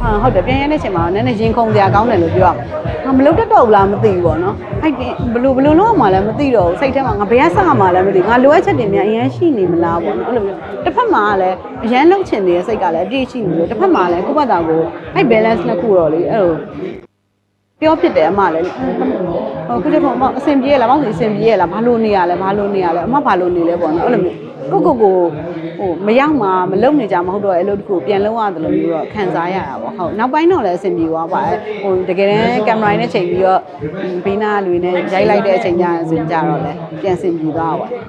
ဟာဟုတ်တယ်ပြန်ရတဲ့ချိန်မှာနည်းနည်းရင်ခုန်စရာကောင်းတယ်လို့ပြောရမှာဟာမလုပ်တတ်တော့ဘူးလားမသိဘူးပေါ့နော်အဲ့ဒီဘယ်လိုဘယ်လိုလုပ်အောင်မှလည်းမသိတော့ဘူးစိတ်ထဲမှာငါဘယ်ကစမှလည်းမသိဘူးငါလိုအပ်ချက်တွေများအရင်ရှိနေမလားပေါ့နော်အဲ့လိုမျိုးတစ်ဖက်မှာလည်းအရန်လုံချင်နေတဲ့စိတ်ကလည်းအပြည့်ရှိနေလို့တစ်ဖက်မှာလည်းကိုယ့်ဘက်သားကိုအဲ့ balance နှစ်ခုတော့လေအဲ့လိုပြောဖြစ်တယ်အမလည်းဟိုခုတည်းကအမအဆင်ပြေရလားမောင်စီအဆင်ပြေရလားဘာလို့နေရလဲဘာလို့နေရလဲအမဘာလို့နေလဲပေါ့နော်အဲ့လိုမျိုး ကိုကိုကိုဟိုမရောက်မှမလုံနေကြမဟုတ်တော့အဲ့လိုတခုပြန်လုံရတယ်လို့မျိုးတော့ခံစားရတာပေါ့ဟုတ်နောက်ပိုင်းတော့လည်းအဆင်ပြေသွားပါတယ်ဟိုတကယ်တမ်းကင်မရာနဲ့ချိန်ပြီးတော့ဘေးနာလူတွေနဲ့ရိုက်လိုက်တဲ့အချိန်ကျရင်ဆိုကြတော့လည်းပြန်ဆင်ပြေသွားပါပါတယ်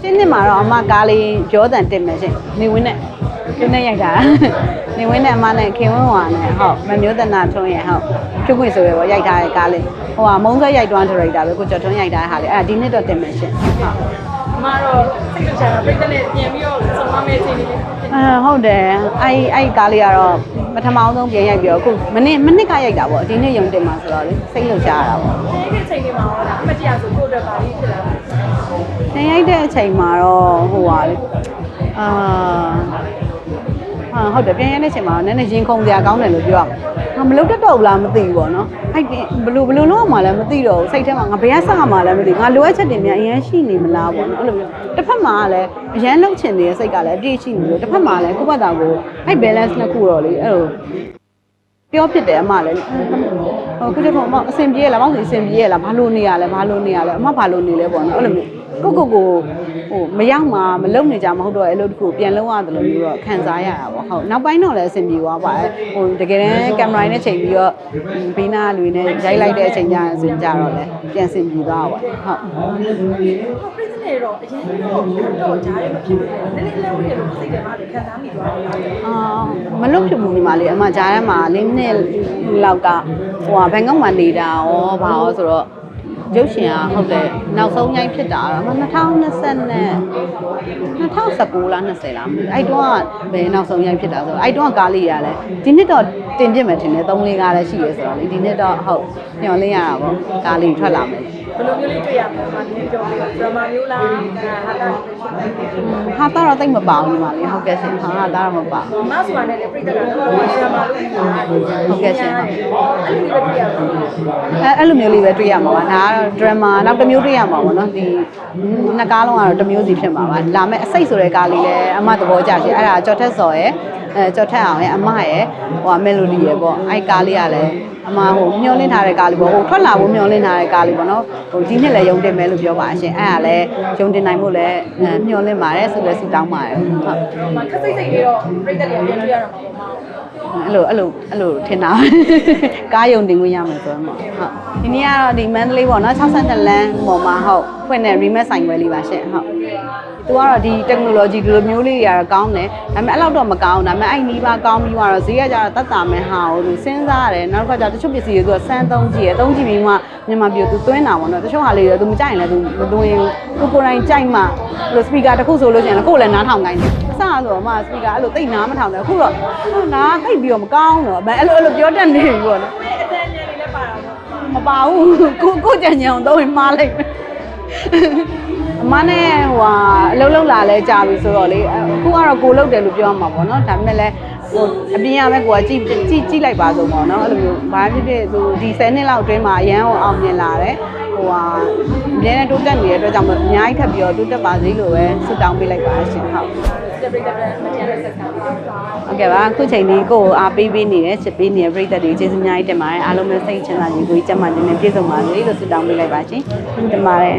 ရှင်းနှစ်မှာတော့အမကားလေးပြောတန်တင်မယ်ရှင်နေဝင်းနဲ့ကျင်းနဲ့ရိုက်တာနေဝင်းနဲ့အမနဲ့ခင်ဝင်းဝါနဲ့ဟုတ်မမျိုးတနာထွန်းရဲ့ဟုတ်ဖြုတ်ခွင့်ဆိုရပေါ့ရိုက်ထားတဲ့ကားလေးဟိုဟာမုံဆက်ရိုက်တွန်းဒရိုက်တာပဲကိုကျော်ထွန်းရိုက်ထားတဲ့ဟာလေးအဲ့ဒါဒီနှစ်တော့တင်မယ်ရှင်ဟုတ်အမတော့စိတ်ကြချတာပြိတ္တနဲ့ပြန်ပြီးတော့ဆုံးမမဲ့ချိန်လေးအဲဟုတ်တယ်အဲ့အဲ့ကားလေးကတော့ပထမအောင်ဆုံးပြန်ရိုက်ပြီးတော့အခုမနစ်မနစ်ကရိုက်တာပေါ့ဒီနေ့ရုံတင်မှာဆိုတော့လေစိတ်လှုပ်ရှားရတာပေါ့ဒီချိန်လေးမှာဟောတာအမတရားဆိုကိုယ့်အတွက်ပါလေးဖြစ်လာတာ တင်ရိုက်တဲ့အချိန်မှာတော့ဟိုပါလေအာဟာဟုတ်တယ်ပြန်ရိုက်တဲ့အချိန်မှာနည်းနည်းရင်ခုန်စရာကောင်းတယ်လို့ပြောရမှာဟာမလုပ်တတ်တော့ဘူးလားမသိဘူးပေါ့နော်အဲ့ဒီဘယ်လိုဘယ်လိုလုပ်အောင်မှလည်းမသိတော့ဘူးစိတ်ထဲမှာငါဘယ်ကစမှလည်းမသိဘူးငါလိုအပ်ချက်တွေများအရင်ရှိနေမလားပေါ့နော်အဲ့လိုမျိုးတစ်ဖက်မှာလည်းအရန်လုံချင်နေတဲ့စိတ်ကလည်းအပြည့်ရှိနေလို့တစ်ဖက်မှာလည်းကိုယ့်ဘက်သားကိုအဲ့ balance နှစ်ခုတော့လေအဲ့လိုပြောဖြစ်တယ်အမလည်းဟိုခုတည်းကအမအဆင်ပြေရလားမောင်စီအဆင်ပြေရလားဘာလို့နေရလဲဘာလို့နေရလဲအမဘာလို့နေလဲပေါ့နော်အဲ့လိုမျိုး ကိုကိုကိုဟိုမရောက်မှမလုံနေကြမဟုတ်တော့အဲ့လိုတခုပြန်လုံရတယ်လို့မျိုးတော့ခံစားရတာပေါ့ဟုတ်နောက်ပိုင်းတော့လည်းအဆင်ပြေသွားပါတယ်ဟိုတကယ်တမ်းကင်မရာနဲ့ချိန်ပြီးတော့ဘေးနာလူတွေနဲ့ရိုက်လိုက်တဲ့အချိန်ကျရင်ဆိုကြတော့လည်းပြန်ဆင်ပြေသွားပါဟုတ်ဟိုပြိတ္တနဲ့တော့အရင်ကတော့တော့ကြားရမဖြစ်ဘူးနည်းနည်းလဲဝင်လို့စိတ်ထဲမှာခံစားမိသွားတယ်အာမလွတ်ဖြစ်ဘူးဒီမှာလေအမကြားထဲမှာလေးနှစ်လောက်ကဟိုဟာဘန်ကောက်မှာနေတာရောဘာရောဆိုတော့ ရုပ်ရှင်ကဟုတ်တယ်နောက်ဆုံးညိုက်ဖြစ်တာတော့2020နဲ့2019လား20လားမသိဘူးအဲ့တော့ကဘယ်နောက်ဆုံးညိုက်ဖြစ်တာဆိုတော့အဲ့တော့ကကားလေးရလဲဒီနှစ်တော့တင်ပြစ်မယ်ထင်တယ်3လေးကားလည်းရှိရဲဆိုတော့လေဒီနှစ်တော့ဟုတ်ညှော်လင်းရတာပေါ့ကားလေးထွက်လာမယ် ဘယ်လိုမျိုးလေးတွေ့ရမလဲမနည်းကြောင်းလေးဒရမာမျိုးလားဟာတာဟာတာတော့တိတ်မပါဘူးဒီမှာလေဟုတ်ကဲ့ရှင်ဟာတာတော့မပါဘူးမဆိုတာနဲ့လည်းပြိတ္တကတော့ဒရမာလို့ပြောတာဟုတ်ကဲ့ရှင်ဟုတ်အဲ့လိုမျိုးပဲတွေ့ရမှာအဲအဲ့လိုမျိုးလေးပဲတွေ့ရမှာပါဒါကတော့ drama နောက်တစ်မျိုးတွေ့ရမှာပေါ့နော်ဒီနှစ်ကားလုံးကတော့တစ်မျိုးစီဖြစ်မှာပါလာမဲ့အစိတ်ဆိုတဲ့ကားလေးလည်းအမသဘောကျရှင်အဲ့ဒါကြော်ထက်စော်ရဲ့အဲကြော်ထက်အောင်ရဲ့အမရဲ့ဟိုမယ်လိုဒီရဲ့ပေါ့အဲ့ကားလေးကလည်းအမဟိုမျောလင့်ထားတဲ့ကားလေးပေါ့ဟိုထွက်လာဖို့မျောလင့်ထားတဲ့ကားလေးပေါ့နော်ဟိုဒီနှစ်လည်းယုံတင်မယ်လို့ပြောပါအရှင်အဲ့ဒါလည်းယုံတင်နိုင်ဖို့လည်းအဲမျောလင့်ပါတယ်ဆိုလည်းဆုတောင်းပါတယ်ဟုတ်မခက်စိတ်စိတ်လေးတော့ပြိတ္တတွေပြန်တွေ့ရတော့မှာပေါ့အဲ့လိုအဲ့လိုအဲ့လိုထင်တာကားယုံတင်ခွင့်ရမယ်ဆိုတော့ဟုတ်ဒီနေ့ကတော့ဒီမန္တလေးပေါ့နော်62လမ်းပေါ်မှာဟုတ်ဖွင့်တဲ့ remake ဆိုင်ခွဲလေးပါရှင့်ဟုတ်သူကတော့ဒီ technology ဒီလိုမျိုးလေးတွေကတော့ကောင်းတယ်ဒါပေမဲ့အဲ့လောက်တော့မကောင်းဒါပေမဲ့အဲ့နီးပါးကောင်းပြီးတော့ဈေးကကြတော့တတ်တာမဲ့ဟာကိုသူစဉ်းစားရတယ်နောက်တစ်ခါကျတချို့ပစ္စည်းတွေသူကစမ်းသုံးကြည့်ရသုံးကြည့်ပြီးမှမြန်မာပြည်သူသွင်းတာပေါ့နော်တချို့ဟာလေးတွေသူမကြိုက်ရင်လည်းသူမသွင်းဘူးကိုကိုယ်တိုင်ကြိုက်မှဘယ်လို speaker တစ်ခုဆိုလို့ရှိရင်လည်းကိုယ်လည်းနားထောင်ခိုင်းတယ်အစဆိုတော့မှ speaker အဲ့လိုတိတ်နားမထောင်တယ်အခုတော့နားတိတ်ပြီးတော့မကောင်းတော့အဲ့လိုအဲ့လိုပြောတတ်နေပြီပေါ့နော်အတန်းဉာဏ်လေးလည်းပါတာပေါ့မပါဘူးကိုကိုကြံကြံအောင်တော့မှားလိုက်မယ်အ မနဲ့ဟိုဟာအလုံးလုံးလာလဲကြာပြီဆိုတော့လေအခုကတော့ကိုလုတ်တယ်လို့ပြောမှာပေါ့နော်ဒါပေမဲ့လည်းဟိုအပြင်ရမဲ့ကိုကကြည့်ကြည့်ကြည့်လိုက်ပါဆုံးပေါ့နော်အဲ့လိုမျိုးဘာဖြစ်ဖြစ်သူဒီ10နှစ်လောက်အတွင်းမှာအရန်အောင်အောင်မြင်လာတယ်ဟိုဟာအများနဲ့တိုးတက်နေတဲ့အတွက်ကြောင့်မို့အများကြီးထပ်ပြီးတော့တိုးတက်ပါစေလို့ပဲဆုတောင်းပေးလိုက်ပါရှင်ဟုတ်ပြိတ္တတွေမတရားလက်ဆက်တာပေါ့ဟုတ်ကဲ့ပါအခုချိန်လေးကိုယ်အားပေးပေးနေတယ်ချစ်ပေးနေတဲ့ပြည်သက်တွေကျေးဇူးအများကြီးတင်ပါတယ်အားလုံးပဲစိတ်ချမ်းသာကြည်ကိုယ်ကြီးကျန်းမာခြင်းနဲ့ပြည့်စုံပါစေလို့ဆုတောင်းပေးလိုက်ပါရှင်တင်ပါတယ်